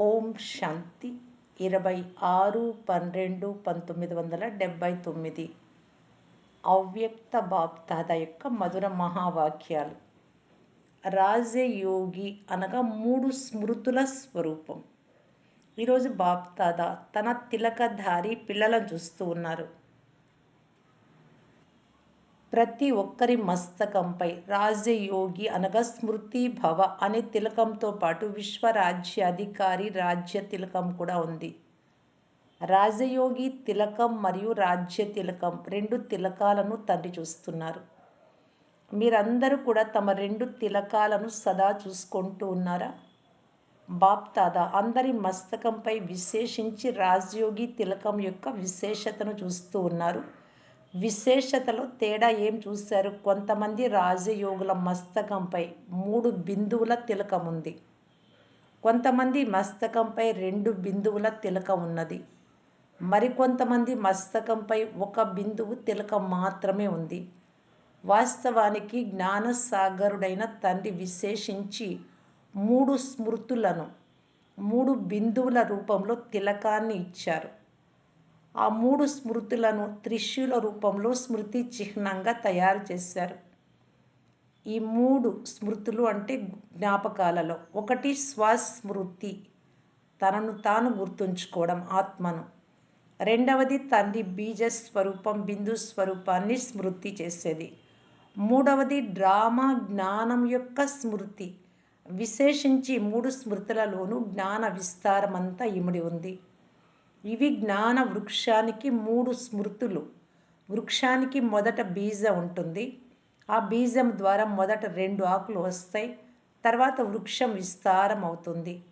ఓం శాంతి. ఇరవై ఆరు పన్నెండు పంతొమ్మిది వందల డెబ్భై తొమ్మిది. అవ్యక్త బాప్తాద యొక్క మధుర మహావాక్యాలు. రాజయోగి అనగా మూడు స్మృతుల స్వరూపం. ఈరోజు బాప్తాద తన తిలకధారి పిల్లలను చూస్తూ ఉన్నారు. ప్రతి ఒక్కరి మస్తకంపై రాజయోగి అనగా స్మృతి భవ అనే తిలకంతో పాటు విశ్వరాజ్యాధికారి రాజ్య తిలకం కూడా ఉంది. రాజయోగి తిలకం మరియు రాజ్య తిలకం రెండు తిలకాలను తండ్రి చూస్తున్నారు. మీరందరూ కూడా తమ రెండు తిలకాలను సదా చూసుకుంటూ ఉన్నారా? బాప్తాదా అందరి మస్తకంపై విశేషించి రాజయోగి తిలకం యొక్క విశేషతను చూస్తూ ఉన్నారు. విశేషతలో తేడా ఏం చూశారు? కొంతమంది రాజయోగుల మస్తకంపై మూడు బిందువుల తిలకం ఉంది. కొంతమంది మస్తకంపై రెండు బిందువుల తిలకం ఉన్నది. మరికొంతమంది మస్తకంపై ఒక బిందువు తిలకం మాత్రమే ఉంది. వాస్తవానికి జ్ఞానసాగరుడైన తండ్రి విశేషించి మూడు స్మృతులను మూడు బిందువుల రూపంలో తిలకాన్ని ఇచ్చారు. ఆ మూడు స్మృతులను త్రిశూల రూపంలో స్మృతి చిహ్నంగా తయారు చేశారు. ఈ మూడు స్మృతులు అంటే జ్ఞాపకాలలో ఒకటి స్వస్మృతి తనను తాను గుర్తుంచుకోవడం ఆత్మను. రెండవది తండ్రి బీజ స్వరూపం బిందు స్వరూపాన్ని స్మృతి చేసేది. మూడవది డ్రామా జ్ఞానం యొక్క స్మృతి. విశేషించి మూడు స్మృతులలోనూ జ్ఞాన విస్తారమంతా ఇమిడి ఉంది. ఇవి జ్ఞాన వృక్షానికి మూడు స్మృతులు. వృక్షానికి మొదట బీజం ఉంటుంది. ఆ బీజం ద్వారా మొదట రెండు ఆకులు వస్తాయి. తర్వాత వృక్షం విస్తారం అవుతుంది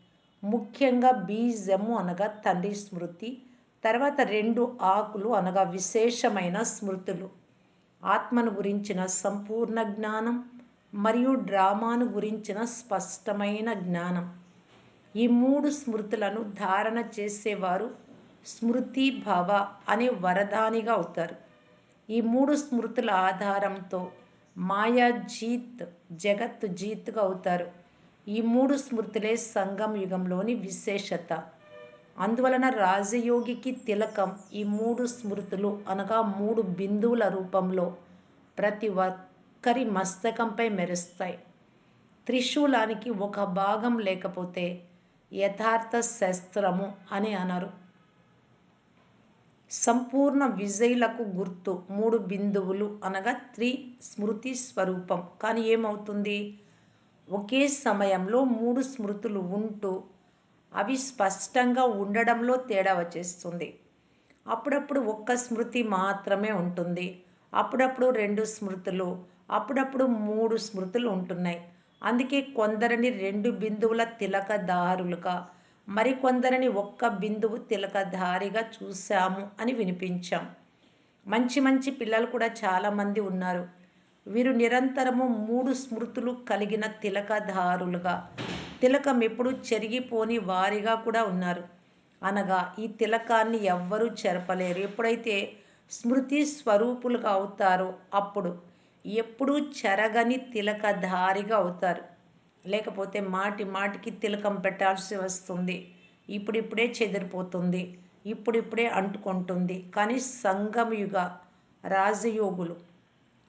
ముఖ్యంగా బీజము అనగా తండ్రి స్మృతి. తర్వాత రెండు ఆకులు అనగా విశేషమైన స్మృతులు. ఆత్మను గురించిన సంపూర్ణ జ్ఞానం మరియు డ్రామాను గురించిన స్పష్టమైన జ్ఞానం. ఈ మూడు స్మృతులను ధారణ చేసేవారు స్మృతి భవ అనే వరదానిగా అవుతారు. ఈ మూడు స్మృతుల ఆధారంతో మాయా జీత్ జగత్ జీత్గా అవుతారు. ఈ మూడు స్మృతులే సంగం యుగంలోని విశేషత. అందువలన రాజయోగికి తిలకం ఈ మూడు స్మృతులు అనగా మూడు బిందువుల రూపంలో ప్రతి ఒక్కరి మస్తకంపై మెరుస్తాయి. త్రిశూలానికి ఒక భాగం లేకపోతే యథార్థ శస్త్రము అని అనరు. సంపూర్ణ విజయులకు గుర్తు. మూడు బిందువులు అనగా త్రి స్మృతి స్వరూపం. కానీ ఏమవుతుంది? ఒకే సమయంలో మూడు స్మృతులు ఉంటూ అవి స్పష్టంగా ఉండడంలో తేడా వచ్చేస్తుంది. అప్పుడప్పుడు ఒక్క స్మృతి మాత్రమే ఉంటుంది. అప్పుడప్పుడు రెండు స్మృతులు అప్పుడప్పుడు మూడు స్మృతులు ఉంటున్నాయి. అందుకే కొందరిని రెండు బిందువుల తిలకదారులుగా మరికొందరిని ఒక్క బిందువు తిలకధారిగా చూశాము అని వినిపించాం. మంచి మంచి పిల్లలు కూడా చాలామంది ఉన్నారు. వీరు నిరంతరము మూడు స్మృతులు కలిగిన తిలకధారులుగా. తిలకం ఎప్పుడు చెరిగిపోని వారిగా కూడా ఉన్నారు. అనగా ఈ తిలకాన్ని ఎవ్వరూ చెరపలేరు. ఎప్పుడైతే స్మృతి స్వరూపులుగా అవుతారో అప్పుడు ఎప్పుడూ చెరగని తిలకధారిగా అవుతారు. లేకపోతే మాటి మాటికి తిలకం పెట్టాల్సి వస్తుంది. ఇప్పుడిప్పుడే చెదిరిపోతుంది. ఇప్పుడిప్పుడే అంటుకుంటుంది. కానీ సంగమయుగ రాజయోగులు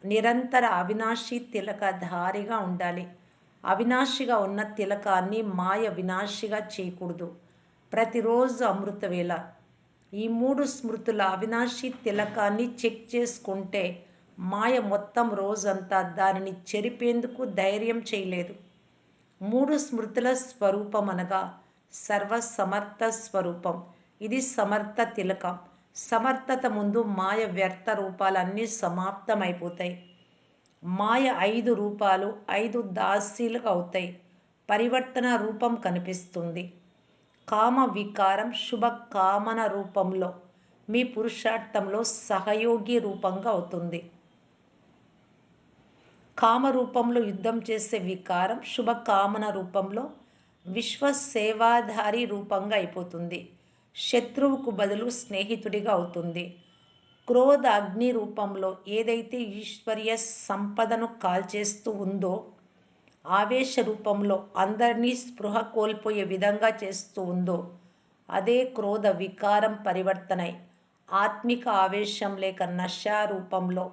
నిరంతర అవినాశి తిలకధారిగా ఉండాలి. అవినాశిగా ఉన్న తిలకాన్ని మాయ వినాశిగా చేయకూడదు. ప్రతిరోజు అమృతవేళ. ఈ మూడు స్మృతుల అవినాశి తిలకాన్ని చెక్ చేసుకుంటే మాయ మొత్తం రోజంతా దానిని చెరిపేందుకు ధైర్యం చేయలేదు. మూడు స్మృతుల స్వరూపం అనగా సర్వసమర్థ స్వరూపం. ఇది సమర్థ తిలకం. సమర్థత ముందు మాయ వ్యర్థ రూపాలన్నీ సమాప్తమైపోతాయి. మాయ ఐదు రూపాలు ఐదు దాసీలుగా అవుతాయి. పరివర్తన రూపం కనిపిస్తుంది. కామ వికారం శుభ కామన రూపంలో మీ పురుషార్థంలో సహయోగి రూపంగా అవుతుంది. కామ రూపంలో యుద్ధం చేసే వికారం శుభకామన రూపంలో విశ్వసేవాధారి రూపంగా అయిపోతుంది. శత్రువుకు బదులు స్నేహితుడిగా అవుతుంది. క్రోధ అగ్ని రూపంలో ఏదైతే ఈశ్వర్య సంపదను కాల్చేస్తూ ఉందో ఆవేశ రూపంలో అందరినీ స్పృహ కోల్పోయే విధంగా చేస్తూ ఉందో అదే క్రోధ వికారం పరివర్తనై ఆత్మిక ఆవేశం లేక నశ రూపంలో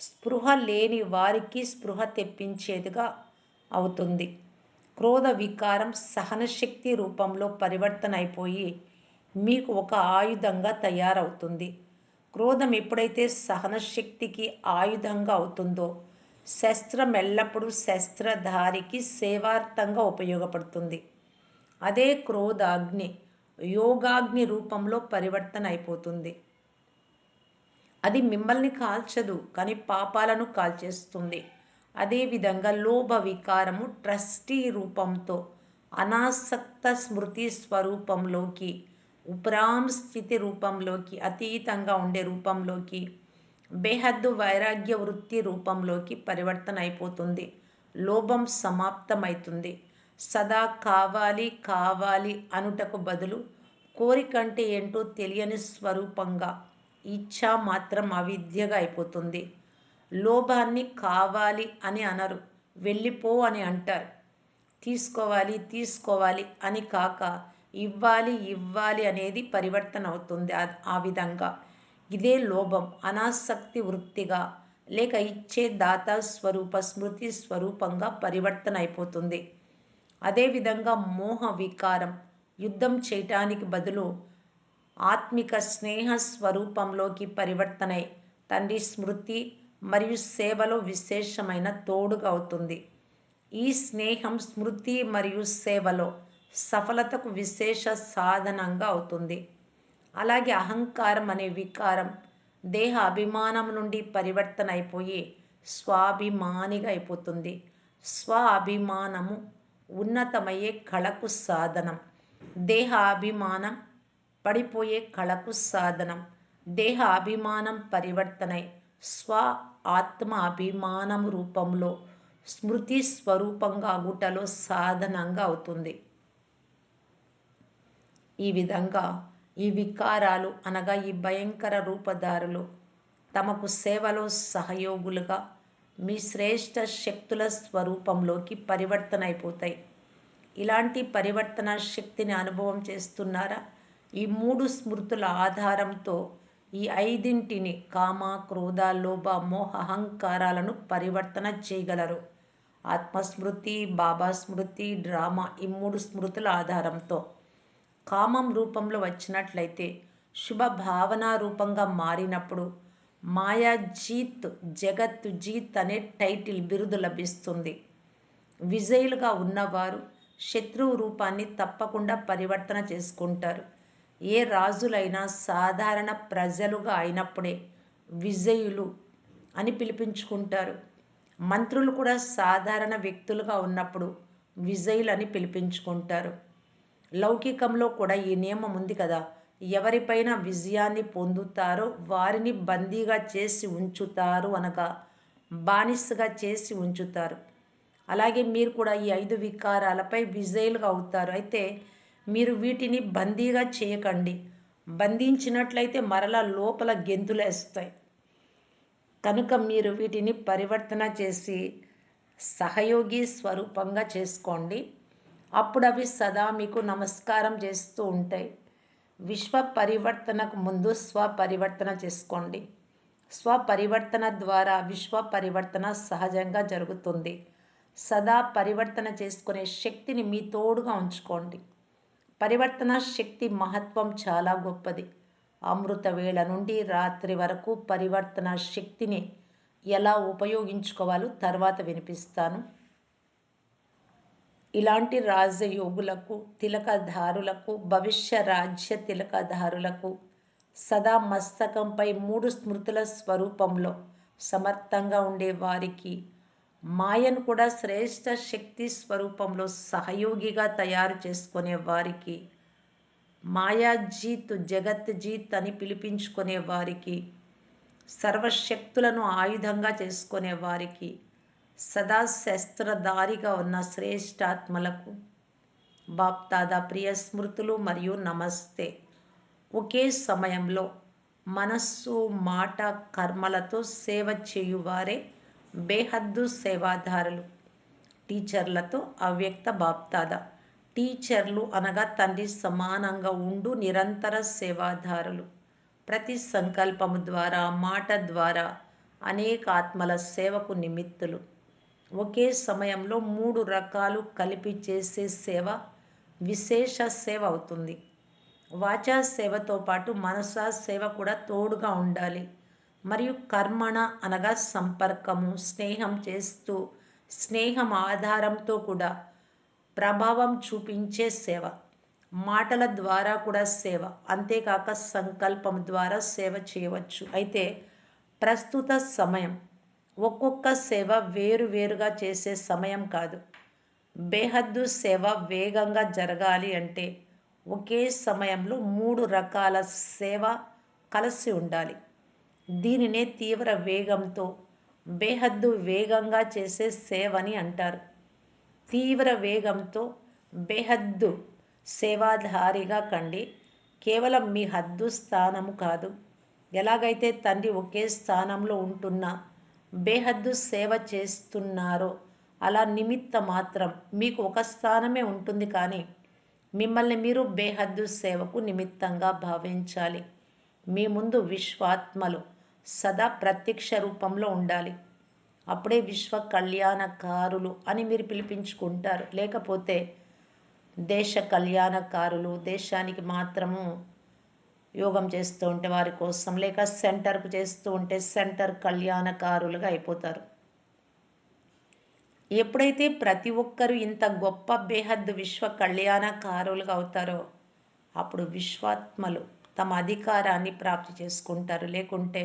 స్పృహ లేని వారికి స్పృహ తెప్పించేదిగా అవుతుంది. క్రోధ వికారం సహనశక్తి రూపంలో పరివర్తన అయిపోయి మీకు ఒక ఆయుధంగా తయారవుతుంది. క్రోధం ఎప్పుడైతే సహనశక్తికి ఆయుధంగా అవుతుందో శస్త్రం ఎల్లప్పుడూ శస్త్రధారికి సేవార్థంగా ఉపయోగపడుతుంది. అదే క్రోధాగ్ని యోగాగ్ని రూపంలో పరివర్తన అయిపోతుంది అది మిమ్మల్ని కాల్చదు కానీ పాపాలను కాల్చేస్తుంది. అదేవిధంగా లోభ వికారము ట్రస్టీ రూపంతో అనాసక్త స్మృతి స్వరూపంలోకి ఉపరాం స్థితి రూపంలోకి అతీతంగా ఉండే రూపంలోకి బేహద్దు వైరాగ్య వృత్తి రూపంలోకి పరివర్తన అయిపోతుంది లోభం సమాప్తమవుతుంది సదా కావాలి కావాలి అనుటకు బదులు కోరికంటే ఏంటో తెలియని స్వరూపంగా ఇచ్ఛ మాత్రం అవిద్యగా అయిపోతుంది. లోభాన్ని కావాలి అని అనరు. వెళ్ళిపో అని అంటారు. తీసుకోవాలి తీసుకోవాలి అని కాక ఇవ్వాలి ఇవ్వాలి అనేది పరివర్తన అవుతుంది ఆ విధంగా. ఇదే లోభం. అనాసక్తి వృత్తిగా లేక ఇచ్చే దాత స్వరూప స్మృతి స్వరూపంగా పరివర్తన అయిపోతుంది. అదేవిధంగా మోహ వికారం. యుద్ధం చేయటానికి బదులు ఆత్మిక స్నేహ స్వరూపంలోకి పరివర్తనై తండ్రి స్మృతి మరియు సేవలో విశేషమైన తోడుగా అవుతుంది. ఈ స్నేహం స్మృతి మరియు సేవలో సఫలతకు విశేష సాధనంగా అవుతుంది. అలాగే అహంకారం అనే వికారం దేహ అభిమానం నుండి పరివర్తన అయిపోయి స్వాభిమానిగా అయిపోతుంది స్వ అభిమానము ఉన్నతమయ్యే కళకు సాధనం. దేహ అభిమానం పడిపోయే కళకు సాధనం. దేహ అభిమానం పరివర్తనై స్వ ఆత్మ అభిమానం రూపంలో స్మృతి స్వరూపంగా అగుటలో సాధనంగా అవుతుంది. ఈ విధంగా ఈ వికారాలు అనగా ఈ భయంకర రూపధారులు తమకు సేవలో సహయోగులుగా మీ శ్రేష్ట శక్తుల స్వరూపంలోకి పరివర్తన అయిపోతాయి ఇలాంటి పరివర్తన శక్తిని అనుభవం చేస్తున్నారా? ఈ మూడు స్మృతుల ఆధారంతో ఈ ఐదింటిని కామ క్రోధ లోభ మోహ అహంకారాలను పరివర్తన చేయగలరు. ఆత్మస్మృతి బాబా స్మృతి డ్రామా ఈ మూడు స్మృతుల ఆధారంతో. కామం రూపంలో వచ్చినట్లయితే శుభ భావన రూపంగా మారినప్పుడు మాయా జీత్ జగత్ జీత్ అనే టైటిల్ బిరుదు లభిస్తుంది. విజయులుగా ఉన్నవారు శత్రువు రూపాన్ని తప్పకుండా పరివర్తన చేసుకుంటారు. ఏ రాజులైనా సాధారణ ప్రజలుగా అయినప్పుడే విజయులు అని పిలిపించుకుంటారు. మంత్రులు కూడా సాధారణ వ్యక్తులుగా ఉన్నప్పుడు విజయులు అని పిలిపించుకుంటారు. లౌకికంలో కూడా ఈ నియమం ఉంది కదా. ఎవరిపైన విజయాన్ని పొందుతారో వారిని బందీగా చేసి ఉంచుతారు అనగా బానిసగా చేసి ఉంచుతారు. అలాగే మీరు కూడా ఈ ఐదు వికారాలపై విజయులుగా అవుతారు. అయితే మీరు వీటిని బందీగా చేయకండి. బంధించినట్లయితే మరలా లోపల గెంతులేస్తాయి కనుక మీరు వీటిని పరివర్తన చేసి సహయోగి స్వరూపంగా చేసుకోండి. అప్పుడు అవి సదా మీకు నమస్కారం చేస్తూ ఉంటాయి. విశ్వ పరివర్తనకు ముందు స్వపరివర్తన చేసుకోండి. స్వపరివర్తన ద్వారా విశ్వ పరివర్తన సహజంగా జరుగుతుంది. సదా పరివర్తన చేసుకునే శక్తిని మీ తోడుగా ఉంచుకోండి. పరివర్తన శక్తి మహత్వం చాలా గొప్పది. అమృత వేళ నుండి రాత్రి వరకు పరివర్తన శక్తిని ఎలా ఉపయోగించుకోవాలో తర్వాత వినిపిస్తాను. ఇలాంటి రాజయోగులకు తిలకధారులకు భవిష్య రాజ్య తిలకధారులకు సదా మస్తకంపై మూడు స్మృతుల స్వరూపంలో సమర్థంగా ఉండే వారికి మాయను కూడా శ్రేష్ట శక్తి స్వరూపంలో సహయోగిగా తయారు చేసుకునే వారికి మాయాజీత్ జగత్ జీత్ అని పిలిపించుకునే వారికి సర్వశక్తులను ఆయుధంగా చేసుకునే వారికి సదా శస్త్రధారిగా ఉన్న శ్రేష్టాత్మలకు బాప్తాదా ప్రియ స్మృతులు మరియు నమస్తే. ఒకే సమయంలో మనస్సు మాట కర్మలతో సేవ చేయువారే బేహద్దు సేవాదారులు. టీచర్లతో అవ్యక్త బాప్తాద. టీచర్లు అనగా తండ్రి సమానంగా ఉండు నిరంతర సేవాదారులు. ప్రతి సంకల్పము ద్వారా మాట ద్వారా అనేక ఆత్మల సేవకు నిమిత్తులు. ఒకే సమయంలో మూడు రకాలు కలిపి చేసే సేవ విశేష సేవ అవుతుంది. వాచా సేవతో పాటు మనసా సేవ కూడా తోడుగా ఉండాలి. మరియు కర్మణ అనగా సంపర్కము స్నేహం చేస్తూ స్నేహం ఆధారంతో కూడా ప్రభావం చూపించే సేవ. మాటల ద్వారా కూడా సేవ అంతేకాక సంకల్పం ద్వారా సేవ చేయవచ్చు. అయితే ప్రస్తుత సమయం ఒక్కొక్క సేవ వేరు వేరుగా చేసే సమయం కాదు. బేహద్దు సేవ వేగంగా జరగాలి అంటే ఒకే సమయంలో మూడు రకాల సేవ కలిసి ఉండాలి. దీనినే తీవ్ర వేగంతో బేహద్దు వేగంగా చేసే సేవని అంటారు. తీవ్ర వేగంతో బేహద్దు సేవాధారిగా కండి. కేవలం మీ హద్దు స్థానము కాదు. ఎలాగైతే తండ్రి ఒకే స్థానంలో ఉంటున్న బేహద్దు సేవ చేస్తున్నారో అలా నిమిత్త మాత్రం మీకు ఒక స్థానమే ఉంటుంది కానీ మిమ్మల్ని మీరు బేహద్దు సేవకు నిమిత్తంగా భావించాలి. మీ ముందు విశ్వాత్మలు సదా ప్రత్యక్ష రూపంలో ఉండాలి. అప్పుడే విశ్వ కళ్యాణకారులు అని మీరు పిలిపించుకుంటారు. లేకపోతే దేశ కళ్యాణకారులు దేశానికి మాత్రము యోగం చేస్తూ ఉంటే వారి కోసం లేక సెంటర్కు చేస్తూ ఉంటే సెంటర్ కళ్యాణకారులుగా అయిపోతారు. ఎప్పుడైతే ప్రతి ఒక్కరూ ఇంత గొప్ప బేహద్దు విశ్వ కళ్యాణకారులుగా అవుతారో అప్పుడు విశ్వాత్మలు తమ అధికారాన్ని ప్రాప్తి చేసుకుంటారు. లేకుంటే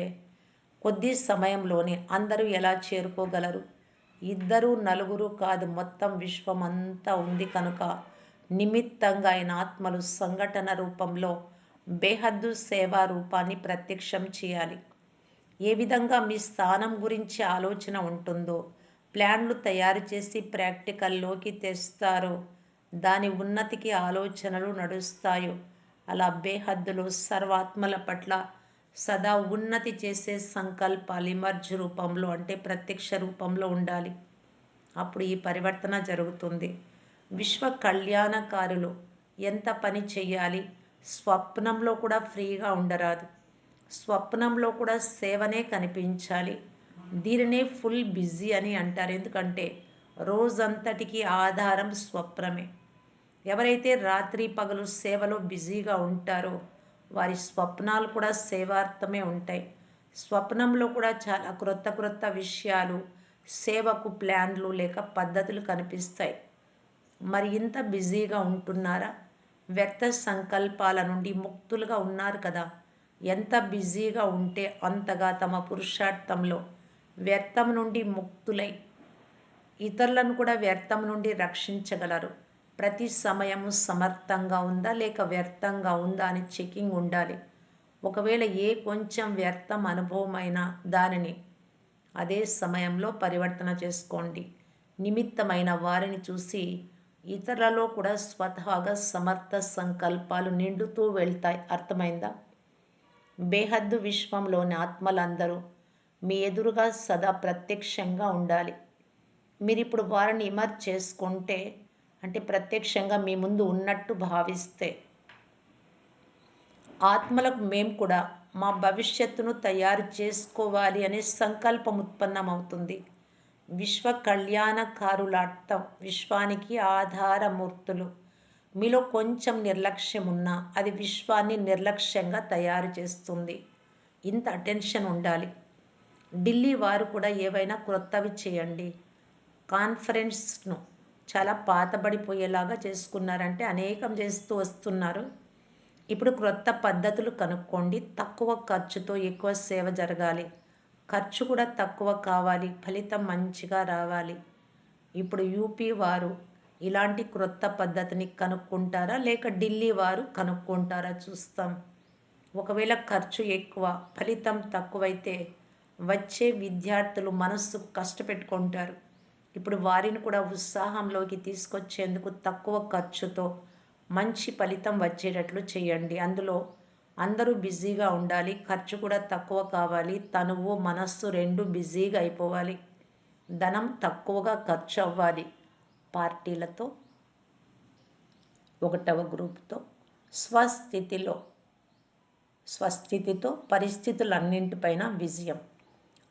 కొద్ది సమయంలోనే అందరూ ఎలా చేరుకోగలరు? ఇద్దరు నలుగురు కాదు మొత్తం విశ్వం అంతా ఉంది కనుక నిమిత్తంగా ఆయన ఆత్మలు సంఘటన రూపంలో బేహద్దు సేవా రూపాన్ని ప్రత్యక్షం చేయాలి. ఏ విధంగా మీ స్థానం గురించి ఆలోచన ఉంటుందో ప్లాన్లు తయారు చేసి ప్రాక్టికల్లోకి తెస్తారో దాని ఉన్నతికి ఆలోచనలు నడుస్తాయో అలా బేహద్దులో సర్వాత్మల పట్ల సదా ఉన్నతి చేసే సంకల్పాలు ఇమర్జ్ రూపంలో అంటే ప్రత్యక్ష రూపంలో ఉండాలి. అప్పుడు ఈ పరివర్తన జరుగుతుంది. విశ్వ కళ్యాణకారులు ఎంత పని చేయాలి? స్వప్నంలో కూడా ఫ్రీగా ఉండరాదు. స్వప్నంలో కూడా సేవనే కనిపించాలి. దీనినే ఫుల్ బిజీ అని అంటారు. ఎందుకంటే రోజంతటికి ఆధారం స్వప్నమే. ఎవరైతే రాత్రి పగలు సేవలో బిజీగా ఉంటారో వారి స్వప్నాలు కూడా సేవార్థమే ఉంటాయి. స్వప్నంలో కూడా చాలా క్రొత్త క్రొత్త విషయాలు సేవకు ప్లాన్లు లేక పద్ధతులు కనిపిస్తాయి. మరి ఇంత బిజీగా ఉంటున్నారా? వ్యర్థ సంకల్పాల నుండి ముక్తులుగా ఉన్నారు కదా. ఎంత బిజీగా ఉంటే అంతగా తమ పురుషార్థంలో వ్యర్థం నుండి ముక్తులై ఇతరులను కూడా వ్యర్థం నుండి రక్షించగలరు. ప్రతి సమయము సమర్థంగా ఉందా లేక వ్యర్థంగా ఉందా అని చెకింగ్ ఉండాలి. ఒకవేళ ఏ కొంచెం వ్యర్థం అనుభవమైన దానిని అదే సమయంలో పరివర్తన చేసుకోండి. నిమిత్తమైన వారిని చూసి ఇతరులలో కూడా స్వతహాగా సమర్థ సంకల్పాలు నిండుతూ వెళ్తాయి. అర్థమైందా? బేహద్దు విశ్వంలోని ఆత్మలందరూ మీ ఎదురుగా సదా ప్రత్యక్షంగా ఉండాలి. మీరు ఇప్పుడు వారిని ఇమర్జ్ చేసుకుంటే అంటే ప్రత్యక్షంగా మీ ముందు ఉన్నట్టు భావిస్తే ఆత్మలకు మేము కూడా మా భవిష్యత్తును తయారు చేసుకోవాలి అనే సంకల్పం ఉత్పన్నమవుతుంది. విశ్వ కళ్యాణకారుల అర్థం విశ్వానికి ఆధారమూర్తులు. మీలో కొంచెం నిర్లక్ష్యం ఉన్నా అది విశ్వాన్ని నిర్లక్ష్యంగా తయారు చేస్తుంది. ఇంత అటెన్షన్ ఉండాలి. ఢిల్లీ వారు కూడా ఏవైనా క్రొత్తవి చేయండి. కాన్ఫరెన్స్ను చాలా పాతబడిపోయేలాగా చేసుకున్నారంటే అనేకం చేస్తూ వస్తున్నారు. ఇప్పుడు క్రొత్త పద్ధతులు కనుక్కోండి. తక్కువ ఖర్చుతో ఎక్కువ సేవ జరగాలి. ఖర్చు కూడా తక్కువ కావాలి. ఫలితం మంచిగా రావాలి. ఇప్పుడు యూపీ వారు ఇలాంటి క్రొత్త పద్ధతిని కనుక్కుంటారా? లేక ఢిల్లీ వారు కనుక్కుంటారా? చూస్తాం. ఒకవేళ ఖర్చు ఎక్కువ ఫలితం తక్కువైతే వచ్చే విద్యార్థులు మనస్సు కష్టపెట్టుకుంటారు. ఇప్పుడు వారిని కూడా ఉత్సాహంలోకి తీసుకొచ్చేందుకు తక్కువ ఖర్చుతో మంచి ఫలితం వచ్చేటట్లు చేయండి. అందులో అందరూ బిజీగా ఉండాలి ఖర్చు కూడా తక్కువ కావాలి తనువు మనస్సు రెండు బిజీగా అయిపోవాలి ధనం తక్కువగా ఖర్చు అవ్వాలి పార్టీలతో ఒకటవ గ్రూప్తో స్వస్థితిలో స్వస్థితితో పరిస్థితులన్నింటిపైన విజయం.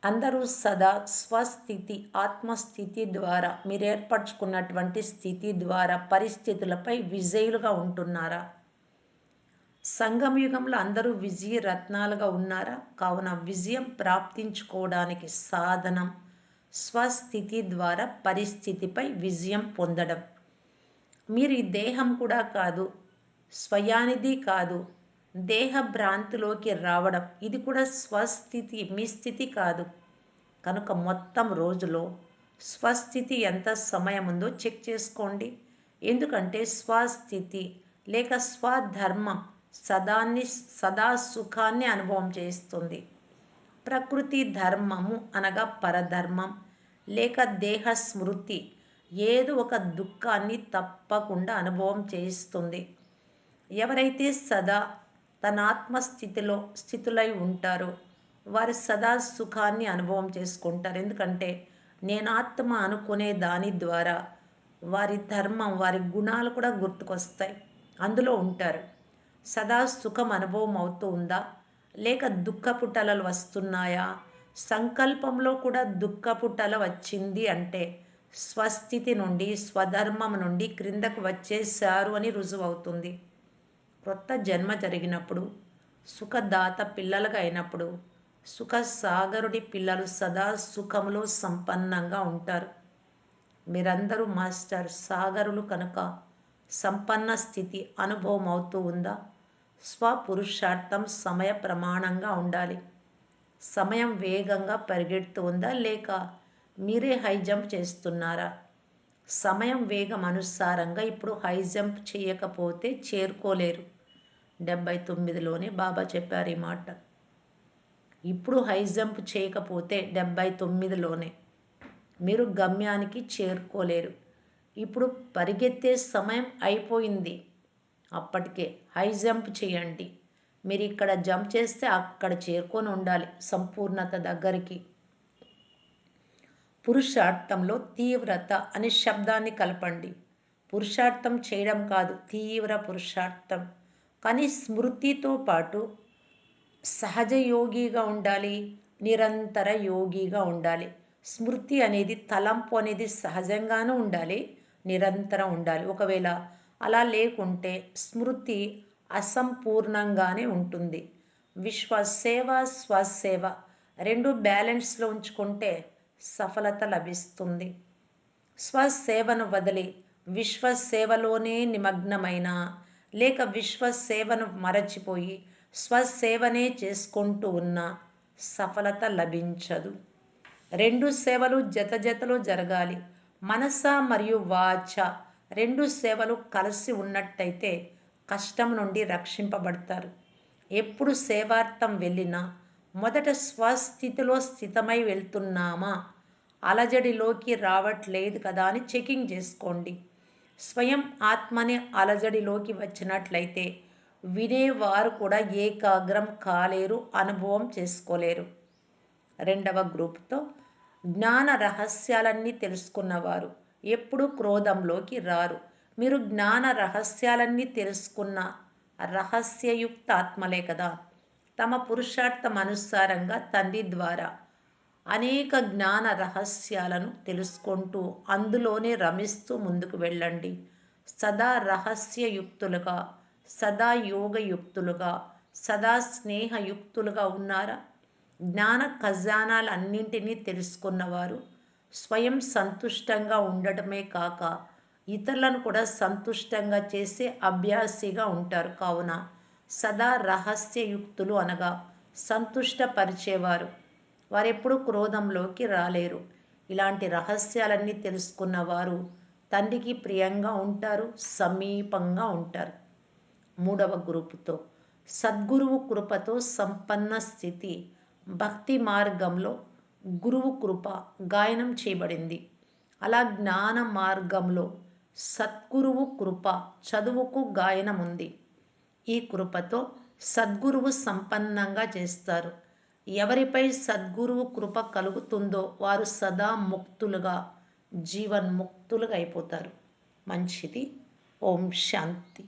అందరూ సదా స్వస్థితి ఆత్మస్థితి ద్వారా మీరు ఏర్పరచుకున్నటువంటి స్థితి ద్వారా పరిస్థితులపై విజయులుగా ఉంటున్నారా? సంఘం యుగంలో అందరూ విజయ రత్నాలుగా ఉన్నారా? కావున విజయం ప్రాప్తించుకోవడానికి సాధనం స్వస్థితి ద్వారా పరిస్థితిపై విజయం పొందడం. మీరు ఈ దేహం కూడా కాదు స్వయానిది కాదు దేహ భ్రాంతిలోకి రావడం ఇది కూడా స్వస్థితి మీ స్థితి కాదు. కనుక మొత్తం రోజులో స్వస్థితి ఎంత సమయం ఉందో చెక్ చేసుకోండి. ఎందుకంటే స్వస్థితి లేక స్వధర్మం సదాన్ని సదా సుఖాన్ని అనుభవం చేస్తుంది. ప్రకృతి ధర్మము అనగా పరధర్మం లేక దేహ స్మృతి ఏదో ఒక దుఃఖాన్ని తప్పకుండా అనుభవం చేయిస్తుంది ఎవరైతే సదా తన ఆత్మస్థితిలో స్థితులై ఉంటారు. వారు సదా సుఖాన్ని అనుభవం చేసుకుంటారు. ఎందుకంటే నేను ఆత్మ అనుకునే దాని ద్వారా వారి ధర్మం వారి గుణాలు కూడా గుర్తుకొస్తాయి. అందులో ఉంటారు. సదా సుఖం అనుభవం అవుతూ ఉందా? లేక దుఃఖపుటలలు వస్తున్నాయా? సంకల్పంలో కూడా దుఃఖపుటల వచ్చింది అంటే స్వస్థితి నుండి స్వధర్మం నుండి క్రిందకు వచ్చేశారు అని రుజువు అవుతుంది కొత్త జన్మ జరిగినప్పుడు సుఖదాత పిల్లలుగా అయినప్పుడు సుఖ సాగరుడి పిల్లలు సదా సుఖములో సంపన్నంగా ఉంటారు. మీరందరూ మాస్టర్ సాగరులు కనుక సంపన్న స్థితి అనుభవం అవుతూ ఉందా? స్వపురుషార్థం సమయ ప్రమాణంగా ఉండాలి. సమయం వేగంగా పరిగెడుతూ ఉందా? లేక మీరే హై జంప్ చేస్తున్నారా? సమయం వేగం అనుసారంగా ఇప్పుడు హై జంప్ చేయకపోతే చేరుకోలేరు. డెబ్బై తొమ్మిదిలోనే బాబా చెప్పారు ఈ మాట. ఇప్పుడు హై జంప్ చేయకపోతే డెబ్బై తొమ్మిదిలోనే. మీరు గమ్యానికి చేరుకోలేరు. ఇప్పుడు పరిగెత్తే సమయం అయిపోయింది. అప్పటికే హై జంప్ చేయండి. మీరు ఇక్కడ జంప్ చేస్తే అక్కడ చేరుకొని ఉండాలి. సంపూర్ణత దగ్గరికి. పురుషార్థంలో తీవ్రత అనే శబ్దాన్ని కలపండి. పురుషార్థం చేయడం కాదు తీవ్ర పురుషార్థం. కానీ స్మృతితో పాటు సహజ యోగిగా ఉండాలి నిరంతర యోగిగా ఉండాలి. స్మృతి అనేది తలంపు అనేది సహజంగానూ ఉండాలి నిరంతరం ఉండాలి. ఒకవేళ అలా లేకుంటే స్మృతి అసంపూర్ణంగానే ఉంటుంది. విశ్వసేవ స్వసేవ రెండు బ్యాలెన్స్లో ఉంచుకుంటే సఫలత లభిస్తుంది. స్వసేవను వదిలి విశ్వసేవలోనే నిమగ్నమైన లేక విశ్వసేవను మరచిపోయి స్వసేవనే చేసుకుంటూ ఉన్న సఫలత లభించదు. రెండు సేవలు జత జతలో జరగాలి. మనస మరియు వాచ రెండు సేవలు కలిసి ఉన్నట్టయితే కష్టం నుండి రక్షింపబడతారు. ఎప్పుడు సేవార్థం వెళ్ళినా మొదట స్వస్థితిలో స్థితమై వెళ్తున్నామా? అలజడిలోకి రావట్లేదు కదా అని చెకింగ్ చేసుకోండి. స్వయం ఆత్మనే అలజడిలోకి వచ్చినట్లయితే వినేవారు కూడా ఏకాగ్రం కాలేరు అనుభవం చేసుకోలేరు. రెండవ గ్రూప్తో జ్ఞాన రహస్యాలన్నీ తెలుసుకున్నవారు ఎప్పుడు క్రోధంలోకి రారు. మీరు జ్ఞాన రహస్యాలన్నీ తెలుసుకున్న రహస్యయుక్త ఆత్మలే కదా. తమ పురుషార్థం అనుసారంగా తండ్రి ద్వారా అనేక జ్ఞాన రహస్యాలను తెలుసుకుంటూ అందులోనే రమిస్తూ ముందుకు వెళ్ళండి. సదా రహస్యయుక్తులుగా సదా యోగయుక్తులుగా సదా స్నేహయుక్తులుగా ఉన్నారా? జ్ఞాన ఖజానాలన్నింటినీ తెలుసుకున్నవారు స్వయం సంతుష్టంగా ఉండటమే కాక ఇతరులను కూడా సంతుష్టంగా చేసే అభ్యాసిగా ఉంటారు. కావున సదా రహస్యయుక్తులు అనగా సంతుష్టపరిచేవారు. వారెప్పుడు క్రోధంలోకి రాలేరు. ఇలాంటి రహస్యాలన్నీ తెలుసుకున్న వారు తండ్రికి ప్రియంగా ఉంటారు సమీపంగా ఉంటారు. మూడవ గ్రూపుతో సద్గురువు కృపతో సంపన్న స్థితి భక్తి మార్గంలో గురువు కృప గాయనం చేయబడింది. అలా జ్ఞాన మార్గంలో సద్గురువు కృప చదువుకు గాయనం ఉంది ఈ కృపతో సద్గురువు సంపన్నంగా చేస్తారు. ఎవరిపై సద్గురువు కృప కలుగుతుందో వారు సదా ముక్తులుగా జీవన్ముక్తులుగా అయిపోతారు మంచిది. ఓం శాంతి.